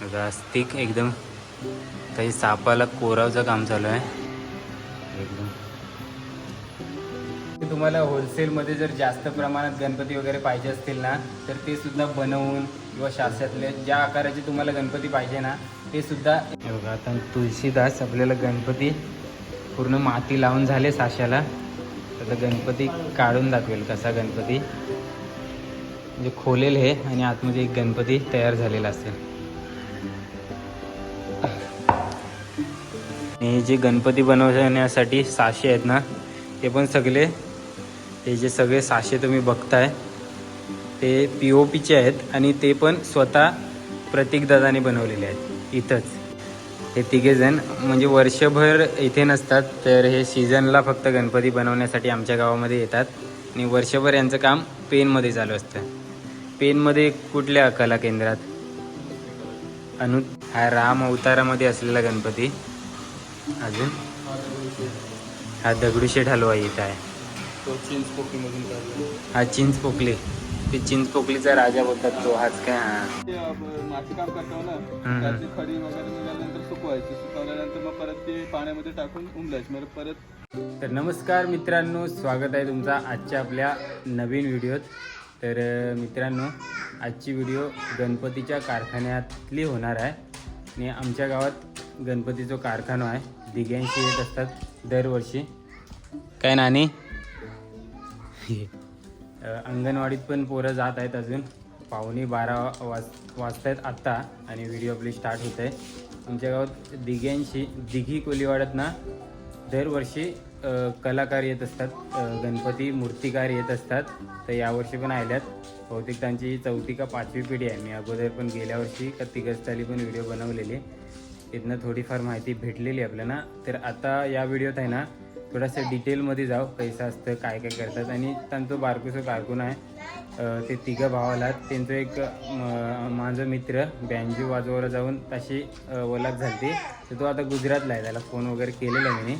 Stick एकदम काही सापाला कोरावचं काम चालू आहे. एकदम. तुम्हाला होलसेलमध्ये जर जास्त प्रमाणात गणपती वगैरे पाहिजे असतील ना तर ते सुद्धा बनवून किंवा शास्त्रातले ज्या आकाराचे तुम्हाला गणपती पाहिजे ना ते सुद्धा बघा आता तुळशीदास आपल्याला गणपती पूर्ण माती लावून झाले साशाला. आता गणपती काढून दाखवेल कसा गणपती. म्हणजे खोलेल हे आणि आतमध्ये एक गणपती तयार झालेला असेल. हे जे गणपती बनवण्यासाठी साशे आहेत ना ते पण सगळे हे जे सगळे साशे तुम्ही बघताय ते पी ओ पीचे आहेत आणि ते पण स्वतः प्रतीकदादाने बनवलेले आहेत इथंच. हे तिघेजण म्हणजे वर्षभर इथे नसतात तर हे सीझनला फक्त गणपती बनवण्यासाठी आमच्या गावामध्ये येतात. आणि वर्षभर यांचं काम पेनमध्ये चालू असतं. पेनमध्ये कुठल्या कला केंद्रात अनु हा राम अवतारामध्ये असलेला गणपती. अजून? हा दगडूशेठ हलवा इथं आहे. तो चिंच हा चिंच पोकली ते चिंच पोकलीचा राजा बोलतात तो हाच काय हा. ते माती काम करतो ना हम्म. त्याची खडी वगैरे निघाल्यानंतर सुकवायची. सुकवल्यानंतर मग परत ते पाण्यामध्ये टाकून उमलायची. म्हणजे परत तर नमस्कार मित्रांनो स्वागत आहे तुमचा आजच्या आपल्या नवीन व्हिडिओत. तर अं, मित्रांनो आजची व्हिडिओ गणपतीच्या कारखान्यातली होणार आहे. आणि आमच्या गावात गणपतीचा कारखाना आहे. दिग्यांशी येत असतात दरवर्षी. काय नानी? अं, अंगणवाडीत पण पोरं जात आहेत अजून. पावणे बारा वाज वाजत आहेत आत्ता आणि व्हिडिओ आपली स्टार्ट होत आहे आमच्या गावात दिग्यांशी दिघी कोलीवाड्यात ना दरवर्षी कलाकार येत असतात. गणपती मूर्तिकार येत असतात. तर यावर्षी पण आल्यात बहुतेक त्यांची चौथी का पाचवी पिढी आहे. मी अगोदर पण गेल्या वर्षी का तिघस्ताली पण व्हिडिओ बनवलेले. तिथनं थोडीफार माहिती भेटलेली आपल्याला. तर आता या व्हिडिओत आहे ना थोडंसं डिटेलमध्ये जाऊ कैसा असतं काय काय करतात. आणि त्यांचं बारकुसं कारकून आहे. ते तिघं भावाला त्यांचं एक म- माझा मित्र बँजू वाजवायला जाऊन तशी ओलाख झाली तर तो आता गुजरातला आहे. त्याला फोन वगैरे केलेला मी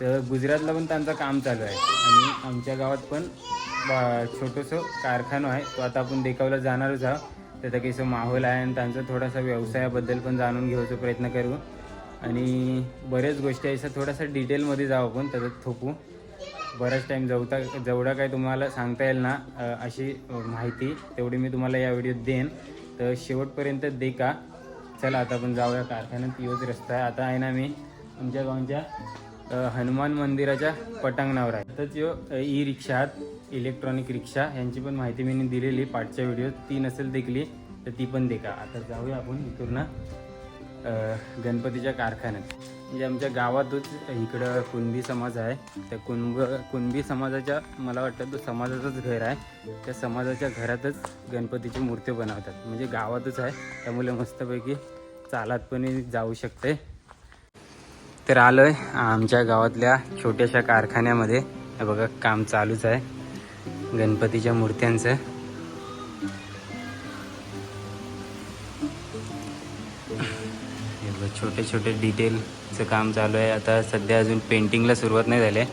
तर गुजरातला पण त्यांचं काम चालू आहे. आणि आमच्या गावात पण बा- छोटंसं कारखाना आहे. तो आता आपण देखावला जाणारच आहोत. त्याचा कसं माहोल आहे आणि त्यांचा थोडासा व्यवसायाबद्दल पण जाणून घ्यायचा प्रयत्न करू. आणि बऱ्याच गोष्टी आहे थोडासा डिटेलमध्ये जाऊ आपण त्याच्यात थोपू. बराच टाईम जवता जेवढा काय तुम्हाला सांगता येईल ना अशी माहिती तेवढी मी तुम्हाला या व्हिडिओत देईन. तर शेवटपर्यंत दे का चला आता आपण जाऊया कारखान्यात. योच रस्ता आहे. आता आहे ना मी आमच्या गावच्या हनुमान मंदिराच्या पटांगणावर आहे. तर जो ई रिक्षा इलेक्ट्रॉनिक रिक्षा यांची पण माहिती मी दिलेली पाठच्या व्हिडिओत ती नसेल देखली तर ती पण देखा. आता जाऊया आपण इकडून गणपतीच्या कारखान्यात. म्हणजे आमच्या गावातच इकडं कुणबी समाज आहे. त्या कुणब कुणबी समाजाच्या मला वाटतं तो समाजाचंच घर आहे. त्या समाजाच्या घरातच गणपतीची मूर्ती बनवतात. म्हणजे गावातच आहे. त्यामुळे मस्तपैकी चालात पण जाऊ शकते. तर आलो आहे आमच्या गावातल्या छोट्याशा कारखान्यामध्ये. हे बघा काम चालूच आहे. गणपतीच्या मूर्त्यांचं. छोटे छोटे डिटेलचं काम चालू आहे. आता सध्या अजून पेंटिंगला सुरुवात नाही झाली आहे.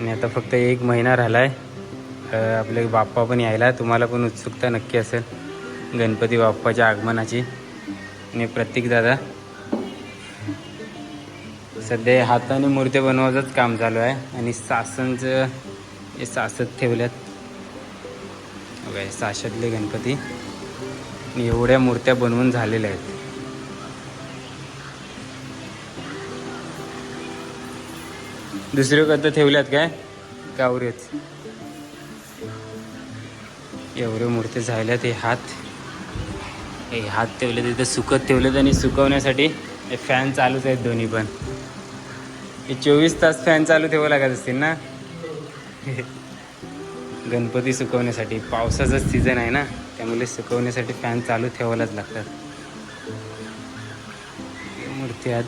आणि आता फक्त एक महिना राहिला आहे आपले बाप्पा पण यायला. तुम्हाला पण उत्सुकता नक्की असेल. गणपती बाप्पाच्या आगमनाची. आणि प्रत्येक दादा. सध्या हाताने मूर्त्या बनवायचंच काम चालू आहे आणि सासनचं हे सासत ठेवल्यात. बघा साशातले गणपती. आणि एवढ्या मूर्त्या बनवून झालेल्या आहेत. दुसरीकडं ठेवल्यात काय? कावरेच. एवढे मूर्ती झाल्यात हे हात. हे हात ठेवले तिथे सुकत ठेवलेत आणि सुकवण्यासाठी हे फॅन चालूच आहेत दोन्ही पण. हे चोवीस तास फॅन चालू ठेवावं लागत असतील ना? गणपती सुकवण्यासाठी. पावसाचाच सीझन आहे ना त्यामुळे सुकवण्यासाठी फॅन चालू ठेवायलाच लागतात. मूर्ती आहेत.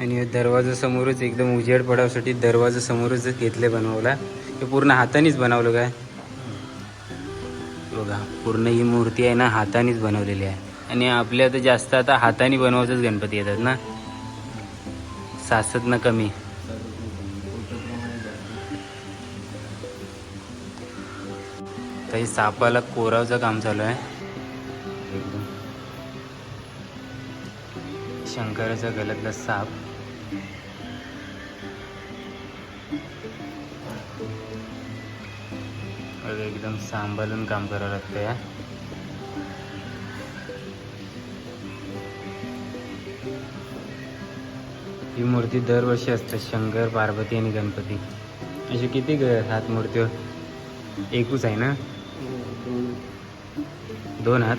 आणि दरवाजासमोरच दरवाजा समोरच एकदम उजेड पडावसाठी दरवाजा समोरच घेतले बनवला हे पूर्ण हातानेच बनवलं काय? बघा पूर्ण ही मूर्ती आहे ना हातानेच बनवलेली आहे. आणि आपल्या तर जास्त आता हाताने बनवायचंच गणपती येतात ना? सासत ना कमी. तर हे सापाला कोरावचं काम चालू आहे. एकदम शंकराचा गलतला साप. एकदम सांभाळून काम करावं लागतं या ही मूर्ती दरवर्षी असते शंकर पार्वती आणि गणपती. असे किती हात मूर्ती एकूच आहे ना? दोन हात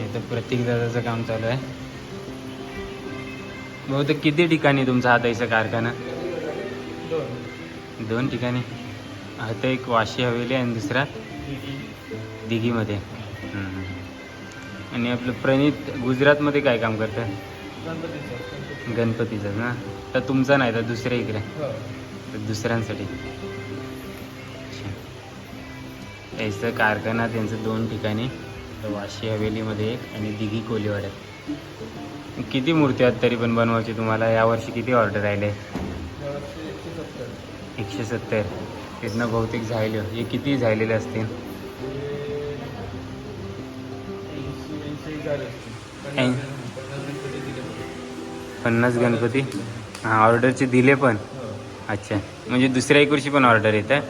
इथं प्रतीक दादाचं काम चालू आहे. बहुतेक किती ठिकाणी तुमचा हाताईचा कारखाना? दोन. ठिकाणी? आता एक वाशी हवेली आणि दुसरा दिघीमध्ये. आणि आपलं प्रणित गुजरातमध्ये काय काम करतं? गणपतीचं. ना? तर तुमचा नाही तर दुसऱ्या इकडे. तर दुसऱ्यांसाठी. अच्छा. याचं कारखाना त्यांचं दोन ठिकाणी. तर वाशी हवेलीमध्ये एक आणि दिघी कोलीवाड्यात. किती मूर्ती आहेत तरी पण बनवायची तुम्हाला? यावर्षी किती ऑर्डर आले एकशे सत्तर. तिथनं बहुतेक झाले. हे किती झालेले असतील? पन्नास गणपती? हां ऑर्डरचे दिले पण? अच्छा. म्हणजे दुसऱ्या एक वर्षी पण ऑर्डर येत आहे?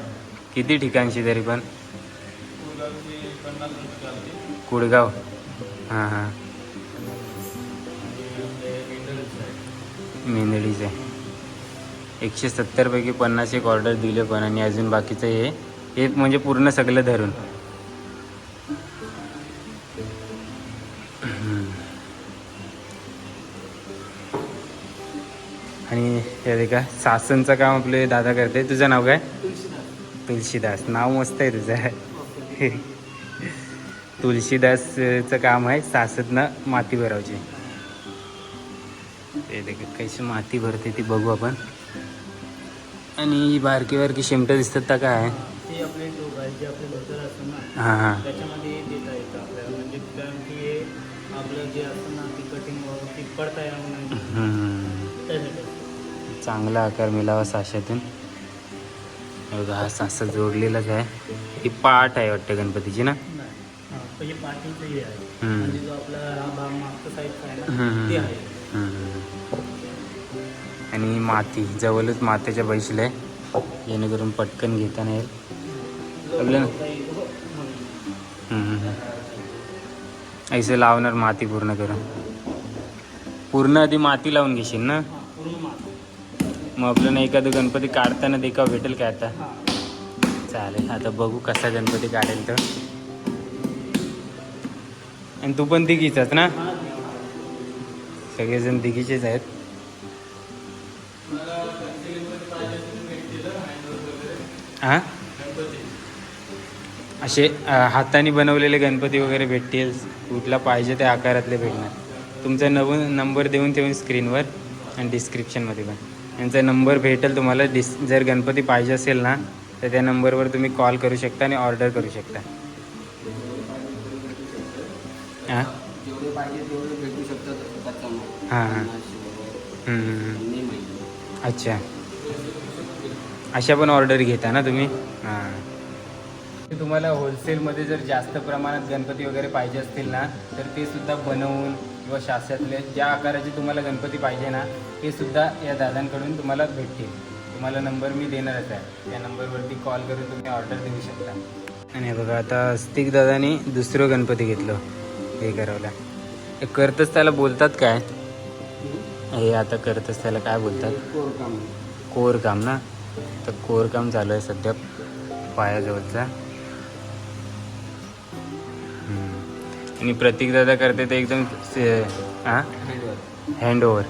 किती ठिकाणची तरी पण? कुडगाव. हां हां. मेंदडीचे एकशे सत्तरपैकी पन्नास एक ऑर्डर दिले पण आणि अजून बाकीचं हे एक म्हणजे पूर्ण सगळं धरून. आणि हे देखा सासनचं काम आपले दादा करते. तुझं नाव काय? तुलसीदास. नाव मस्त आहे तुझं. तुलसीदासचं काम आहे सासतनं माती भरावची ते देखा कशी माती भरते ती बघू आपण. आणि ही बारकी बारकी शिमटं दिसतात त्या काय? ते आपले आपले ना हां हां. त्याच्यामध्ये देता येतं आपल्याला. म्हणजे कारण की हे आपलं जे असतं ना ती कटिंग ती पडता येणार नाही. हम्म. त्यासाठी चांगला आकार मिळावा साशातून. बघा हा सासा जोडलेलाच आहे. ही पाठ आहे वाटतं गणपतीची ना? हां म्हणजे हे आहे. म्हणजे जो आपला हा भाग मागचा साईडचा आहे हम्म. ना ते आहे. हम्म. आणि माती जवळच मातीच्या बैशीला आहे. जेणेकरून पटकन घेताना येईल. आपल्याला ऐसे लावणार माती पूर्ण करून. पूर्ण आधी माती लावून घेशील ना? मग आपल्याला एखादं गणपती काढताना देखाव भेटेल काय आता? चालेल आता बघू कसा गणपती काढेल तर आणि तू पण दिघीचाच ना? सगळेजण दिघीचेच आहेत. हां? असे हाताने बनवलेले गणपती वगैरे भेटतील. कुठला पाहिजे त्या आकारातले भेटणार. तुमचा नवीन नंबर देऊन ठेवून स्क्रीनवर आणि डिस्क्रिप्शनमध्ये पण. यांचा नंबर भेटेल तुम्हाला. डिस जर गणपती पाहिजे असेल ना तर त्या नंबरवर तुम्ही कॉल करू शकता आणि ऑर्डर करू शकता. हां? हां हां. अच्छा. अशा पण ऑर्डर घेता ना तुम्ही? हां. तुम्हाला होलसेलमध्ये जर जास्त प्रमाणात गणपती वगैरे पाहिजे असतील ना तर ते सुद्धा बनवून किंवा शास्त्रातले ज्या आकाराचे तुम्हाला गणपती पाहिजे ना ते सुद्धा या दादांकडून तुम्हाला भेटतील. तुम्हाला नंबर मी देणारच आहे. त्या नंबरवरती कॉल करून तुम्ही ऑर्डर देऊ शकता. आणि हे बघा आता स्तिक दादानी दुसरं गणपती घेतलं. हे करावला करतच त्याला बोलतात काय? हे आता करतच त्याला काय बोलतात? कोर काम कोर काम ना? तर कोर काम चालू आहे सध्या पायाजवळचा. आणि प्रतीक दादा करते ते एकदम से- हँड ओव्हर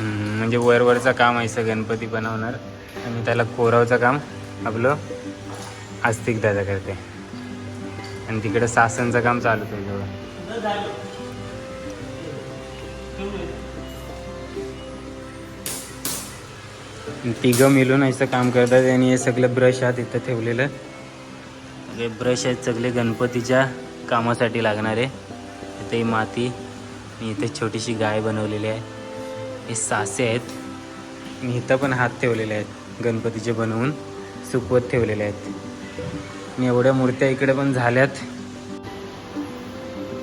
म्हणजे वरवरचं काम आहे गणपती बनवणार. आणि त्याला कोरावचं काम आपलं आस्तिक दादा करते. आणि तिकडे सासनचं काम चालू आहे जवळ. तिघं मिळून असं काम करतात आणि हे सगळं ब्रश आत इथं ठेवलेलं. हे ब्रश आहेत सगळे गणपतीच्या कामासाठी लागणारे. इथे माती आणि इथे छोटीशी गाय बनवलेली आहे. हे सासे आहेत. आणि इथं पण हात ठेवलेले आहेत गणपतीचे बनवून सुकवत ठेवलेले आहेत. आणि एवढ्या मूर्त्या इकडे पण झाल्यात.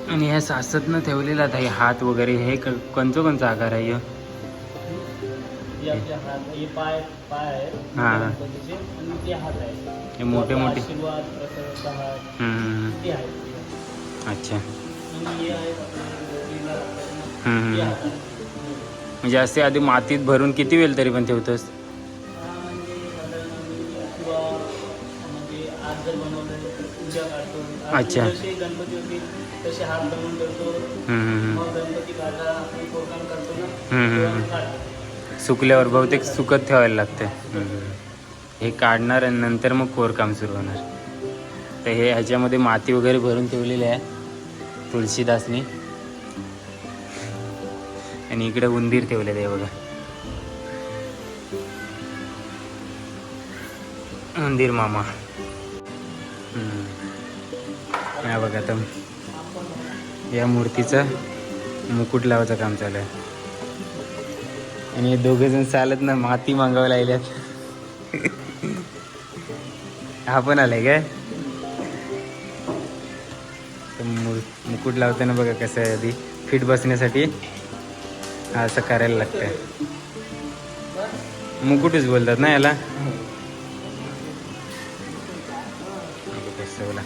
आणि ह्या सासतनं ठेवलेला आहे हात वगैरे हे क- कोणचं कोणचा आकार आहे हे आपले हात हे पाय पाय आहेत हा. गणपतीचे आणि ते हात आहेत हे मोठे आपला मोठे आशीर्वाद हात हम्म. ते अच्छा आणि हे आहेत आपले गौरीला लागतात ना, हम्म, ते हम्म. हात आहेत. म्हणजे असे आधी मातीत भरून किती वेळ तरी पण ठेवतोस हा, म्हणजे साधारण आम्ही किंवा म्हणजे आज जर बनवलं तर उद्या काढतो आज अच्छा. जसे गणपती होतील तसे हात बनवून ठेवतो हम्म. मग गणपती काढला आपण प्रोग्राम करतो ना हम्म, तेव्हा हम्म. काढतो सुकल्यावर बहुतेक सुकत ठेवायला लागते. हे काढणार आणि नंतर मग कोरकाम सुरू होणार. तर हे ह्याच्यामध्ये माती वगैरे भरून ठेवलेली आहे तुळशीदासनी. आणि इकडे उंदीर ठेवलेलं आहे बघा. उंदीर मामा. बघा आता. या मूर्तीचं मुकुट लावायचं काम चालू आहे. आणि हे दोघे जण चालत ना माती मागावं लागल्यात. हा पण आलाय काय? मु- मुकुट लावताना बघा कसं आहे आधी. फिट बसण्यासाठी असं करायला लागतं मुकुटच बोलतात ना याला? कसं बोला.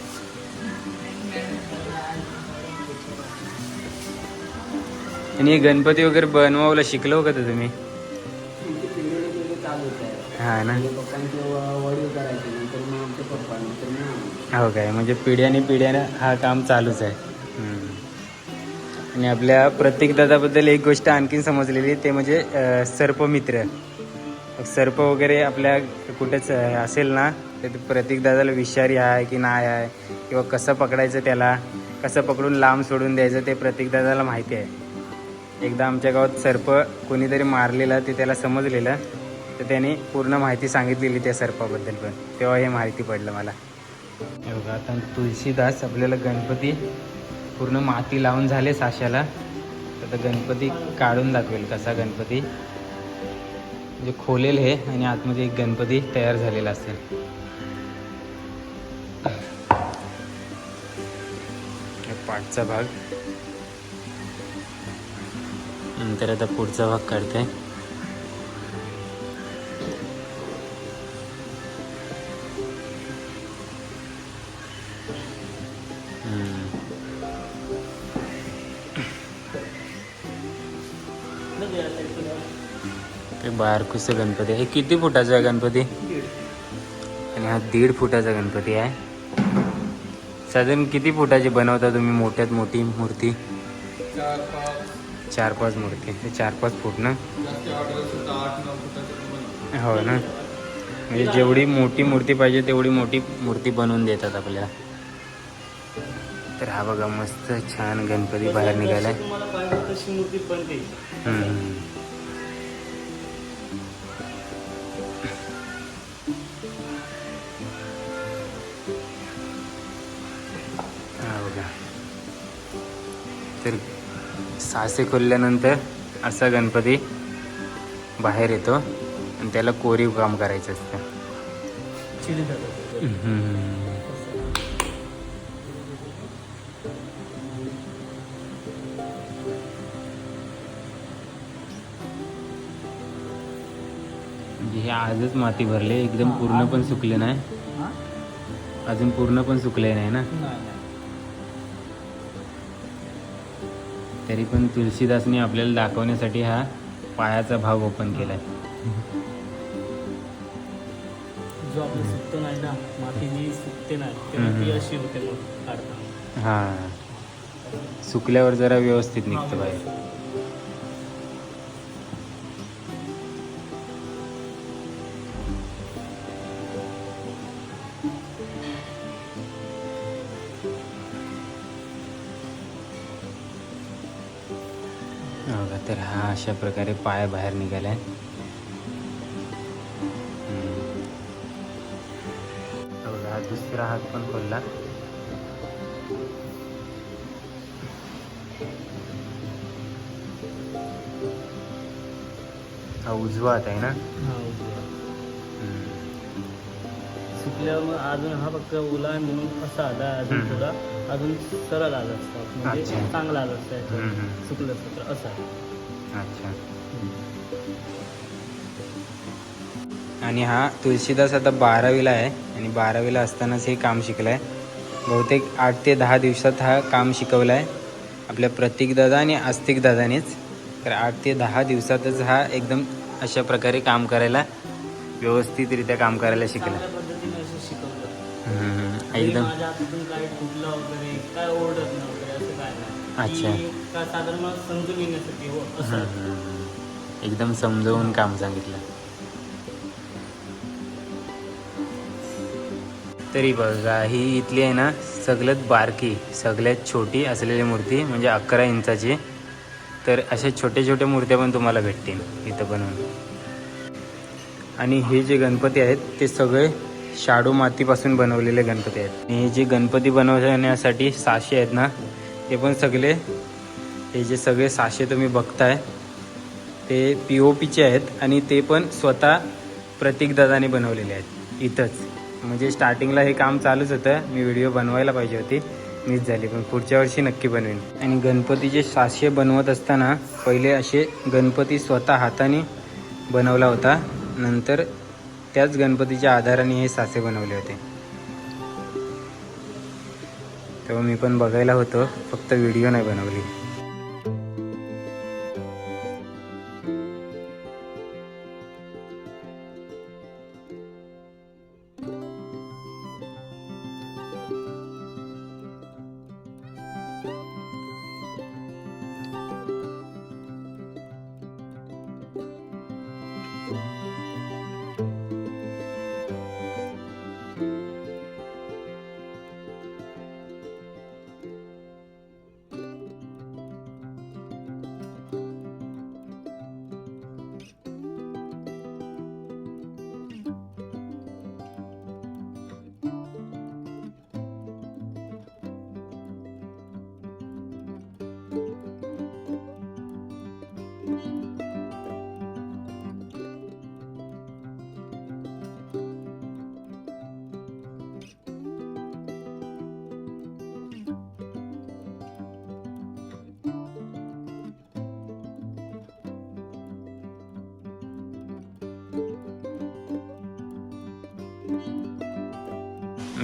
आणि हे गणपती वगैरे बनवायला शिकलो का तर तुम्ही? हा ना. हो काय म्हणजे पिढ्याने पिढ्यानं हा काम चालूच आहे. आणि आपल्या प्रत्येक दादाबद्दल एक गोष्ट आणखीन समजलेली ते म्हणजे सर्प सर्पमित्र. सर्प वगैरे आपल्या कुठेच असेल ना तर ते प्रत्येक दादाला विषारी आहे की नाही आहे किंवा कसं पकडायचं त्याला कसं पकडून लांब सोडून द्यायचं ते प्रत्येक दादाला माहिती आहे. एकदा आमच्या गावात सर्प कोणीतरी मारलेला ते त्याला समजलेलं. तर त्याने पूर्ण माहिती सांगितलेली त्या सर्पाबद्दल पण. तेव्हा हे माहिती पडलं मला. बघा आता तुळशीदास आपल्याला गणपती पूर्ण माती लावून झाले साशाला तर आता गणपती काढून दाखवेल कसा गणपती. म्हणजे खोलेल हे आणि आतमध्ये एक गणपती तयार झालेला असेल. पाठचा भाग. नंतर आता पुढचा भाग काढते. ते बारकुसं गणपती आहे. हे किती फुटाचा आहे गणपती? आणि हा दीड फुटाचा गणपती आहे. साधारण किती फुटाची बनवता तुम्ही? मोठ्यात मोठी मूर्ती? चार पाच मूर्ती चार पाच फूट ना? हो ना? म्हणजे जेवढी मोठी मूर्ती पाहिजे तेवढी मोठी मूर्ती बनवून देतात आपल्याला. तर हा बघा मस्त छान गणपती बाहेर निघालाय. हा बघा. तर सासे खोलल्यानंतर असा गणपती बाहेर येतो आणि त्याला कोरीव काम करायचं असतं. हे आजच माती भरले एकदम पूर्ण पण सुकले नाही? अजून पूर्ण पण सुकले नाही ना? तरी पण तुलसीदासने आपल्याला दाखवण्यासाठी हा पायाचा भाग ओपन केलाय. जो आपलं सुकतं नाही ना माती जी सुकते नाही तेव्हा ती हम्म. अशी होते मग काढताना. हा. सुकल्यावर जरा व्यवस्थित निघतं बाहेर. अशा प्रकारे पाया बाहेर निघाल्या. दुसरा हात पण खोलला. हा उजवा हात आहे ना? अजून हा फक्त ओला म्हणून असा आला अजून थोडा अजून सरळ आला असतात म्हणजे चांगला आला असतात सुकलं सत्र असा. अच्छा. आणि हा तुळशीदास आता बारावीला आहे आणि बारावीला असतानाच हे काम शिकलं आहे बहुतेक आठ ते दहा दिवसात हा काम शिकवलं आहे आपल्या प्रतीकदादा आणि आस्तिकदादानेच तर आठ ते दहा दिवसातच हा एकदम अशा प्रकारे काम करायला व्यवस्थितरित्या काम करायला शिकला. एकदम. अच्छा. की का साधारण मला समजून येण्यासाठी हो असं हम्म, एकदम समजवून काम सांगितलं. तरी बघा ही इथली आहे ना सगळ्यात बारकी सगळ्यात छोटी असलेली मूर्ती म्हणजे अकरा इंचाची. तर अशा छोट्या छोट्या मूर्त्या पण तुम्हाला भेटतील इथं बनवून. आणि हे जे गणपती आहेत ते सगळे शाडू मातीपासून बनवलेले गणपती आहेत. आणि हे जे गणपती बनवण्यासाठी साशे आहेत ना ते पण सगळे हे जे सगळे साशे तुम्ही बघताय ते पी ओ पीचे आहेत आणि ते पण स्वतः प्रतीकदादाने बनवलेले आहेत. इथंच. म्हणजे स्टार्टिंगला हे काम चालूच होतं. मी व्हिडिओ बनवायला पाहिजे होती. मिस झाली पण पुढच्या वर्षी नक्की बनवेन. आणि गणपतीचे साशे बनवत असताना पहिले असे गणपती स्वतः हाताने बनवला होता. नंतर त्याच गणपतीच्या आधाराने हे सासे बनवले होते. तेव्हा मी पण बघायला होतो. फक्त व्हिडिओ नाही बनवली.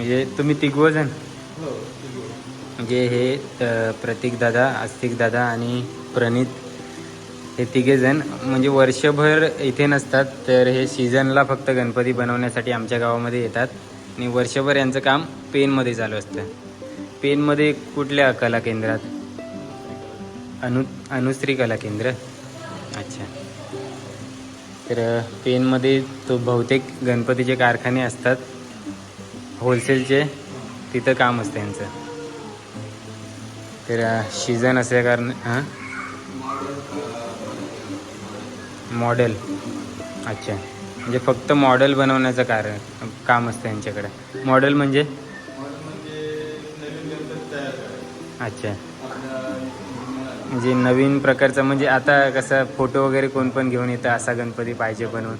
म्हणजे तुम्ही तिघवजण म्हणजे हे अ, प्रतीकदादा आस्तिकदादा आणि प्रणित. हे तिघेजण म्हणजे वर्षभर इथे नसतात तर हे सीझनला फक्त गणपती बनवण्यासाठी आमच्या गावामध्ये येतात. आणि वर्षभर यांचं काम पेनमध्ये चालू असतं. पेनमध्ये कुठल्या कला केंद्रात? अनु अनुश्री कला केंद्र? अच्छा. तर पेनमध्ये तो बहुतेक गणपतीचे कारखाने असतात. होलसेलचे तिथं काम असतं यांचं. तर शिजन असल्या कारण हां मॉडेल अच्छा. म्हणजे फक्त मॉडेल बनवण्याचं कारण काम असतं यांच्याकडे. मॉडेल म्हणजे? अच्छा. म्हणजे नवीन प्रकारचं म्हणजे आता कसं फोटो वगैरे कोण पण घेऊन येतं असा गणपती पाहिजे बनवून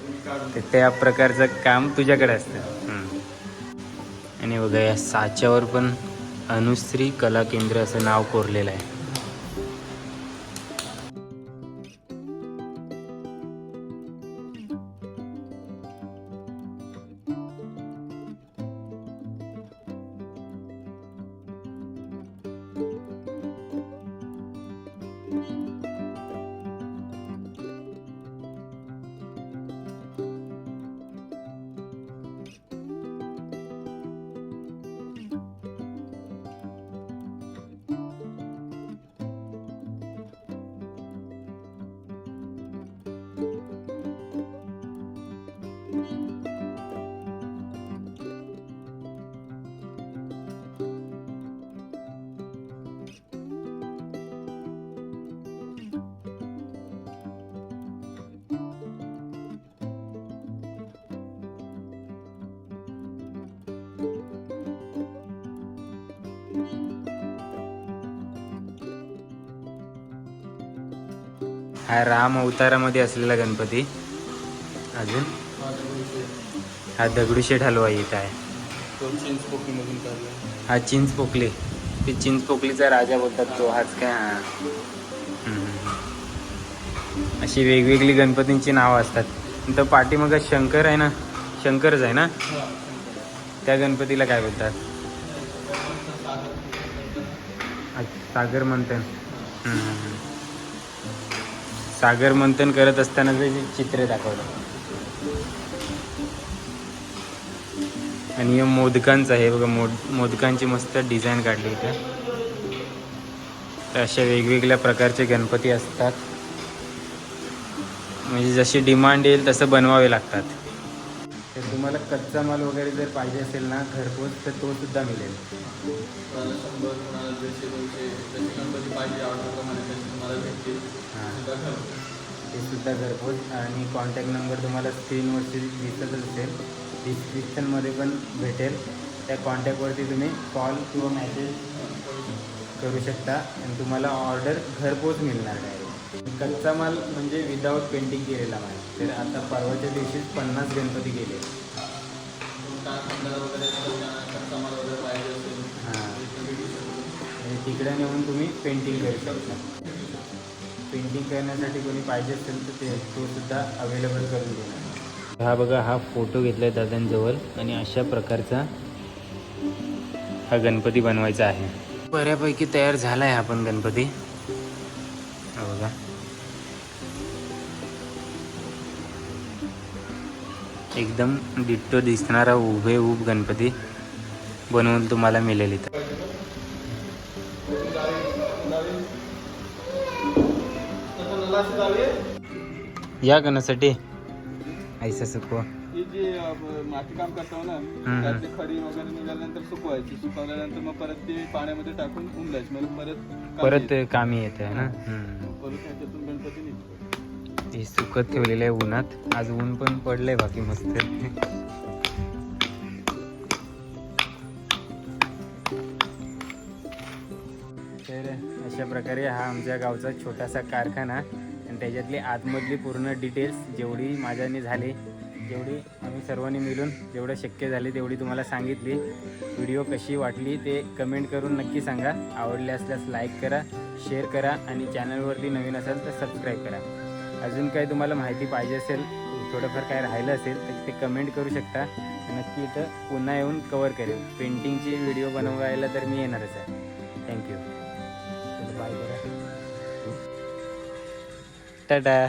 तर त्या प्रकारचं काम तुझ्याकडे असतं. आणि बघा या साच्यावर पण अनुश्री कला केंद्र असं नाव कोरलेलं आहे. हा राम अवतारामध्ये असलेला गणपती. अजून? हा दगडूशेठ हलवा येत आहे. हा चिंच पोकली ते चिंच पोकलीचा राजा बोलतात तो हाच काय? हा. अशी वेगवेगळी गणपतींची नावं असतात. तर पाठीमागं शंकर आहे ना? शंकरच आहे ना? त्या गणपतीला काय बोलतात? सागर. हम्म. सागर मंथन करत असताना ते चित्र दाखवलं. आणि हे मोदकांचं आहे. बघा मोद मोदकांची मस्त डिझाईन काढली इथं. तर अशा वेगवेगळ्या प्रकारचे गणपती असतात. म्हणजे जशी डिमांड येईल तसं बनवावे लागतात. तर तुम्हाला कच्चा माल वगैरे जर पाहिजे असेल ना घरपोच तर तो सुद्धा मिळेल. कोणाला शंभर कोणाला दीडशे दोनशे जशी गणपती पाहिजे ऑर्डरप्रमाणे तशी तुम्हाला भेटतील. हां. सुद्धा घरपोच. ते सुद्धा घरपोच. आणि कॉन्टॅक्ट नंबर तुम्हाला स्क्रीनवरती दिसतच असेल. डिस्क्रिप्शनमध्ये पण भेटेल. त्या कॉन्टॅक्टवरती तुम्ही कॉल किंवा मेसेज करू शकता. आणि तुम्हाला ऑर्डर घरपोच मिळणार डायरेक्ट कच्चा माल म्हणजे विदाऊट पेंटिंग केलेला माल. तर आता परवाच्या दिवशीच पन्नास गणपती गेले. हां. आणि तिकडे नेऊन तुम्ही पेंटिंग करू शकता. पेंटिंग करण्यासाठी कोणी पाहिजे असेल तर ते तो सुद्धा अवेलेबल करून देणार. हा बघा हा फोटो घेतला आहे दादांजवळ. आणि अशा प्रकारचा हा गणपती बनवायचा आहे. बऱ्यापैकी तयार झाला आहे आपण गणपती. बघा. एकदम डिट्टो दिसणारा उभे उभ गणपती बनवून तुम्हाला मिळेल इथं या गणासाठी ऐसा सुकवा करतो ना हम्म. त्यातली खडी वगैरे निघाल्यानंतर सुकवायची सुकवल्यानंतर मग परत ती पाण्यामध्ये टाकून उमलायची मग परत. कामी येते ना. परत ह्याच्यातून हे सुकत ठेवलेलं आहे उन्हात. आज ऊन पण पडलंय बाकी मस्त. तर अशा प्रकारे हा आमच्या गावचा छोटासा कारखाना आणि त्याच्यातली आतमधली पूर्ण डिटेल्स जेवढी माझ्याने झाली जेवढी आम्ही सर्वांनी मिळून जेवढं शक्य झाले तेवढी तुम्हाला सांगितली. व्हिडिओ कशी वाटली ते कमेंट करून नक्की सांगा. आवडले असल्यास लाईक करा शेअर करा आणि चॅनलवरती नवीन असाल तर सबस्क्राईब करा. अजून काही तुम्हाला माहिती पाहिजे असेल थोडंफार काय राहिलं असेल तर ते कमेंट करू शकता. नक्की इथं पुन्हा येऊन कवर करेल पेंटिंगची व्हिडिओ बनवायला तर मी येणारच आहे. थँक्यू बाय करा. टाटा